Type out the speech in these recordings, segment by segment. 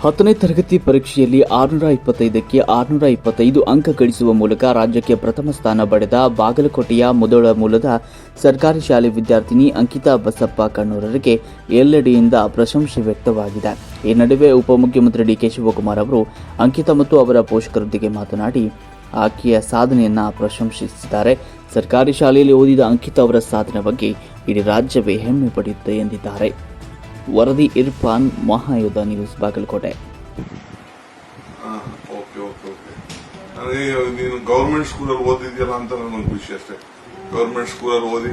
ಹತ್ತನೇ ತರಗತಿ ಪರೀಕ್ಷೆಯಲ್ಲಿ ಆರುನೂರ ಇಪ್ಪತ್ತೈದಕ್ಕೆ ಆರುನೂರ ಇಪ್ಪತ್ತೈದು ಅಂಕ ಗಳಿಸುವ ಮೂಲಕ ರಾಜ್ಯಕ್ಕೆ ಪ್ರಥಮ ಸ್ಥಾನ ಪಡೆದ ಬಾಗಲಕೋಟೆಯ ಮುದೋಳ ಮೂಲದ ಸರ್ಕಾರಿ ಶಾಲೆ ವಿದ್ಯಾರ್ಥಿನಿ ಅಂಕಿತಾ ಬಸಪ್ಪ ಕಣ್ಣೂರರಿಗೆ ಎಲ್ಲೆಡೆಯಿಂದ ಪ್ರಶಂಸೆ ವ್ಯಕ್ತವಾಗಿದೆ. ಈ ನಡುವೆ ಉಪಮುಖ್ಯಮಂತ್ರಿ ಡಿ ಕೆ ಶಿವಕುಮಾರ್ ಅವರು ಅಂಕಿತಾ ಮತ್ತು ಅವರ ಪೋಷಕರೊಂದಿಗೆ ಮಾತನಾಡಿ, ಆಕೆಯ ಸಾಧನೆಯನ್ನು ಪ್ರಶಂಸಿಸಿದ್ದಾರೆ. ಸರ್ಕಾರಿ ಶಾಲೆಯಲ್ಲಿ ಓದಿದ ಅಂಕಿತಾ ಅವರ ಸಾಧನೆ ಬಗ್ಗೆ ಇಡೀ ರಾಜ್ಯವೇ ಹೆಮ್ಮೆ ಪಡೆಯುತ್ತೆ ಎಂದಿದ್ದಾರೆ. ವರದಿ ಇರ್ಫಾನ್ ಮಹಾಯುಧ ನ್ಯೂಸ್, ಬಾಗಲಕೋಟೆ. ನೀನು ಗೌರ್ಮೆಂಟ್ ಸ್ಕೂಲಲ್ಲಿ ಓದಿದ್ಯಲ್ಲ ಅಂತ ನನಗೆ ಖುಷಿ ಅಷ್ಟೇ. ಗೌರ್ಮೆಂಟ್ ಸ್ಕೂಲಲ್ಲಿ ಓದಿ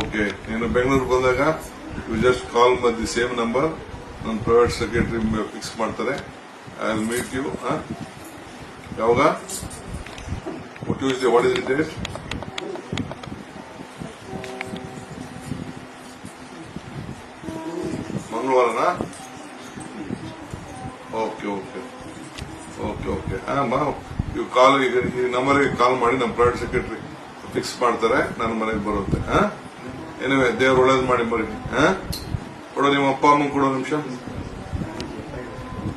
ಓಕೆ, ನೀನು ಬೆಂಗಳೂರಿಗೆ ಬಂದಾಗ ಯು ಜಸ್ಟ್ ಕಾಲ್ ಮಾಡಿ ಸೇಮ್ ನಂಬರ್ ನನ್ನ ಪ್ರೈವೇಟ್ ಸೆಕ್ರೆಟರಿ ಫಿಕ್ಸ್ ಮಾಡ್ತಾರೆ. ಐ ವಿಲ್ ಮೀಟ್ ಯು ಯಾವಾಗ? Tuesday what is the date ಮಂಗಳವಾರನಾ okay okay okay okay ಮಾ ಇವು ಕಾಲ್ ಈಗ ಈ ಕಾಲ್ ಮಾಡಿ ನಮ್ಮ ಪ್ರೈವೇಟ್ ಸೆಕ್ರೆಟರಿ ಫಿಕ್ಸ್ ಮಾಡ್ತಾರೆ, ನನ್ನ ಮನೆಗೆ ಬರುತ್ತೆ. ಹಾ? ಏನಿವೆ ದೇವ್ರು ಒಳ್ಳೇದು ಮಾಡಿ ಹಾ? ಕೊಡೋ, ನಿಮ್ಮ ಅಪ್ಪ, ಅಮ್ಮ ಕೊಡೋ ನಿಮಿಷ.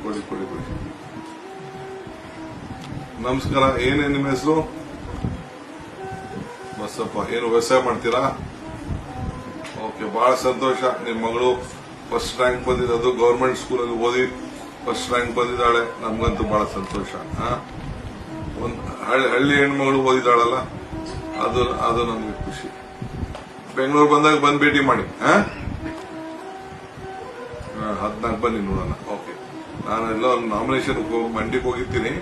ಕೊಡಿ ಕೊಡಿ ಕೊಡಿ. ನಮಸ್ಕಾರ. ಏನೇ ನಿಮ್ಮ ಹೆಸರು? ಬಸಪ್ಪ. ಏನು ವ್ಯವಸಾಯ ಮಾಡ್ತೀರಾ? ಓಕೆ ಬಹಳ ಸಂತೋಷ. ನಿಮ್ಮ ಮಗಳು ಫಸ್ಟ್ ರ್ಯಾಂಕ್ ಬಂದಿರೋದು ಗೌರ್ಮೆಂಟ್ ಸ್ಕೂಲಲ್ಲಿ ಓದಿ ಫಸ್ಟ್ ರ್ಯಾಂಕ್ ಬಂದಿದ್ದಾಳೆ. ನಮ್ಗಂತೂ ಬಹಳ ಸಂತೋಷ? ಒಂದ್ ಹಳ್ಳಿ ಹಳ್ಳಿ ಹೆಣ್ಮಗಳು ಓದಿದಾಳಲ್ಲ ಅದು ಅದು ನಮ್ಗೆ ಖುಷಿ. ಬೆಂಗಳೂರು ಬಂದಾಗ ಬಂದ್ ಭೇಟಿ ಮಾಡಿ, ಹಾ? ಹದಿನಾಲ್ಕು ಬನ್ನಿ ನೋಡೋಣ. ಓಕೆ ನಾನು ಎಲ್ಲ ನಾಮಿನೇಷನ್ ಮಂಡಿಗೆ ಹೋಗಿರ್ತೀನಿ.